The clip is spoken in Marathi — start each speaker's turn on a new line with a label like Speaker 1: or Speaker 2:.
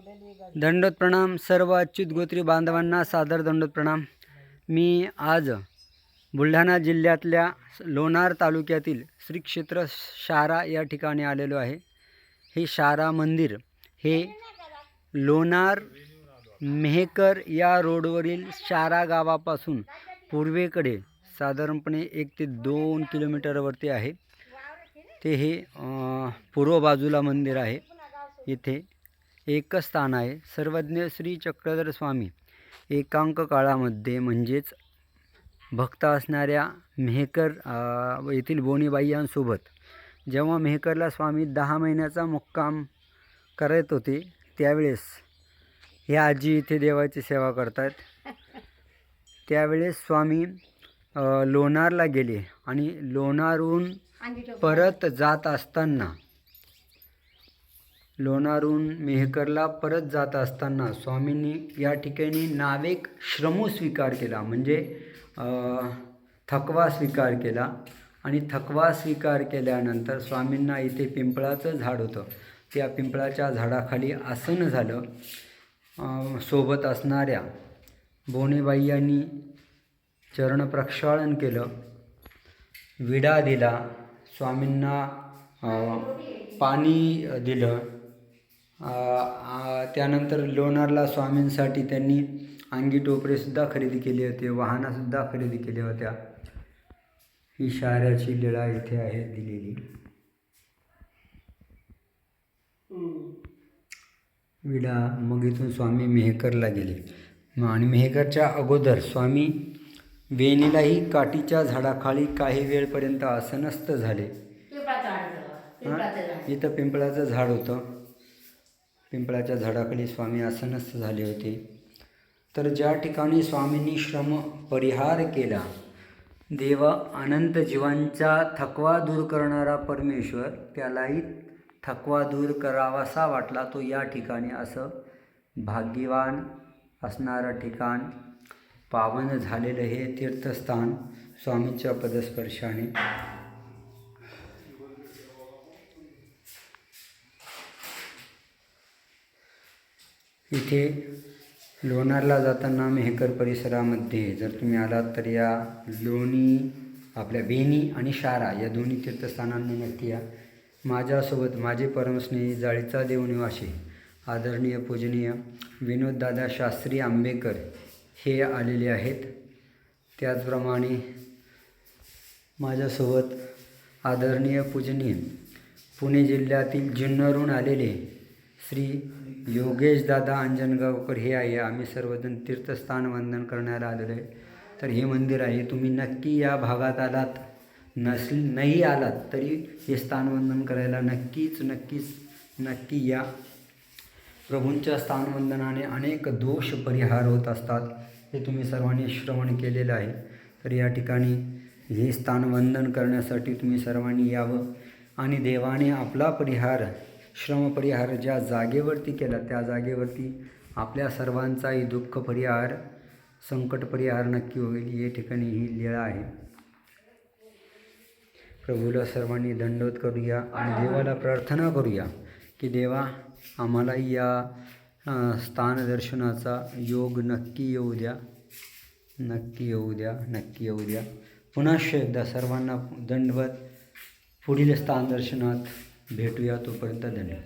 Speaker 1: दंडोत प्रणाम सर्व अच्युत गोत्री बांधवांना सादर दंडोत प्रणाम मी आज बुलढाणा जिल्ह्यातल्या लोणार तालुक्यातील श्री क्षेत्र शारा या ठिकाणी आलेलो आहे. हे शारा मंदिर हे लोणार मेहकर या रोडवरील शारा गावापासून पूर्वेकडे साधारणपणे एक ते दोन किलोमीटरवरती आहे. ते हे पूर्व बाजूला मंदिर आहे. इथे एकच स्थान आहे. सर्वज्ञ श्री चक्रधर स्वामी. एकांक काळामध्ये म्हणजेच भक्त असणाऱ्या मेहकर येथील बोनीबाई यांसोबत जेव्हा मेहकरला स्वामी दहा महिन्याचा मुक्काम करत होते त्यावेळेस हे आजी इथे देवाची सेवा करतात त्यावेळेस स्वामी लोणारला गेले आणि लोणारहून परत जात असताना लोणारून मेहकरला परत जात असताना स्वामींनी या ठिकाणी नावेक श्रमो स्वीकार केला म्हणजे थकवा स्वीकार केला. आणि थकवा स्वीकार केल्यानंतर स्वामींना इथे पिंपळाचं झाड होतं. त्या पिंपळाच्या झाडाखाली आसन झालं. सोबत असणाऱ्या बोनेबाई यांनी चरण प्रक्षाळन केलं. विडा दिला. स्वामींना पाणी दिलं. त्यानंतर लोणारला स्वामींसाठी त्यांनी अंगी टोपरेसुद्धा खरेदी केले होते वाहनंसुद्धा खरेदी केल्या होत्या. ही शाऱ्याची लीळा इथे आहे दिलेली. विडा मग इथून स्वामी मेहकरला गेले. आणि मेहकरच्या अगोदर स्वामी वेणीलाही काठीच्या झाडाखाली काही वेळपर्यंत आसनस्थ झाले? इथं पिंपळाचं झाड होतं. पिंपळाच्या झाडाखाली स्वामी आसनस्थ झाले होते. तर ज्या ठिकाणी स्वामींनी श्रम परिहार केला देव अनंत जीवांचा थकवा दूर करणारा परमेश्वर त्यालाही थकवा दूर करावासा वाटला तो या ठिकाणी असं भाग्यवान असणारं ठिकाण पावन झालेलं हे तीर्थस्थान स्वामींच्या पदस्पर्शाने. इथे लोणारला जाताना मेहकर परिसरामध्ये जर तुम्ही आलात तर या लोणी आपल्या बेनी आणि शारा या दोन्ही तीर्थस्थानांनी नक्की या. माझ्यासोबत माझे परमस्नेही जाळीचा देवनिवासी आदरणीय पूजनीय विनोददादा शास्त्री आंबेकर हे आलेले आहेत. त्याचप्रमाणे माझ्यासोबत आदरणीय पूजनीय पुणे जिल्ह्यातील जुन्नरहून आलेले श्री योगेश दादा अंजनगावकर हे आहे. आम्ही सर्वजण तीर्थस्थान वंदन करण्याला आलेलो आहे. तर हे मंदिर आहे. तुम्ही नक्की या भागात आलात. नस नाही आलात तरी हे स्थानवंदन करायला नक्कीच नक्कीच नक्की या. प्रभूंच्या स्थानवंदनाने अनेक दोष परिहार होत असतात. हे तुम्ही सर्वांनी श्रवण केलेलं आहे. तर या ठिकाणी हे स्थानवंदन करण्यासाठी तुम्ही सर्वांनी यावं. आणि देवाने आपला परिहार श्रमपरिहार ज्या जागेवरती केला त्या जागेवरती आपल्या सर्वांचाही दुःख परिहार संकट परिहार नक्की होईल या ठिकाणी ही लीळा आहे. प्रभूला सर्वांनी दंडवत करूया आणि देवाला प्रार्थना करूया की देवा आम्हालाही या स्थान स्थानदर्शनाचा योग नक्की येऊ द्या नक्की येऊ द्या नक्की येऊ द्या. पुन्हा एकदा सर्वांना दंडवत पुढील स्थानदर्शनात भेटूया तोपर्यंत धन्यवाद.